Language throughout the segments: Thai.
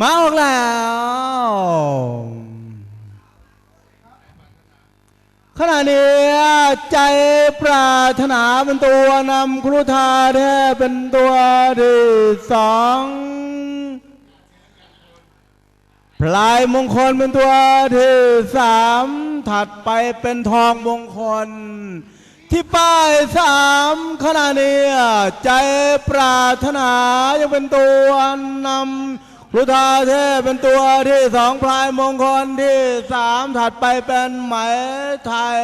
มาออกแล้ว ขณะนี้ใจปรารถนาเป็นตัวนำครุธาแท้เป็นตัวที่สองพลายมงคลเป็นตัวที่สามถัดไปเป็นทองมงคล ที่ป้ายสามขณะนี้ใจปรารถนายังเป็นตัวนำ ครุธาเทพเป็นตัวที่สองพลายมงคลที่สามถัดไปเป็นไหมไทย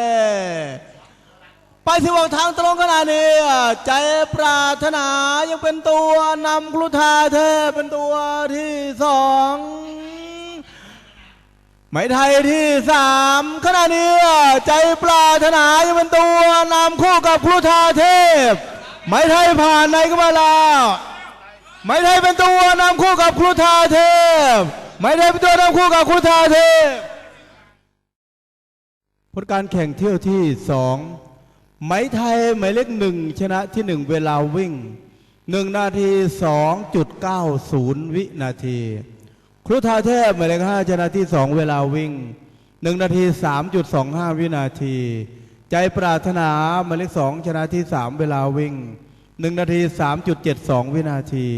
ไปสิวงทางตรงขนาดนี้ ใจปรารถนายังเป็นตัวนำครุธาเทพเป็นตัวที่สองไหมไทยที่สามขณะนี้ใจปรารถนายังเป็นตัวนำคู่กับครุธาเทพไหมไทยผ่านในก็มาแล้ว ไหมไทยเป็นตัวนำคู่กับครุธาเทพไหมไทยเป็นตัวนำคู่กับครุธาเทพผลการแข่งเที่ยวที่สองไหมไทยหมายเลขหนึ่งชนะที่หนึ่งเวลาวิ่งหนึ่งนาทีสองจุดเก้าศูนย์วินาที ครุธาเทพหมายเลขห้าชนะที่สองเวลาวิ่งหนึ่งนาทีสามจุดสองห้าวินาที ใจปรารถนาหมายเลขสองชนะที่สามเวลาวิ่ง หนึ่งนาทีสามจุดเจ็ดสองวินาที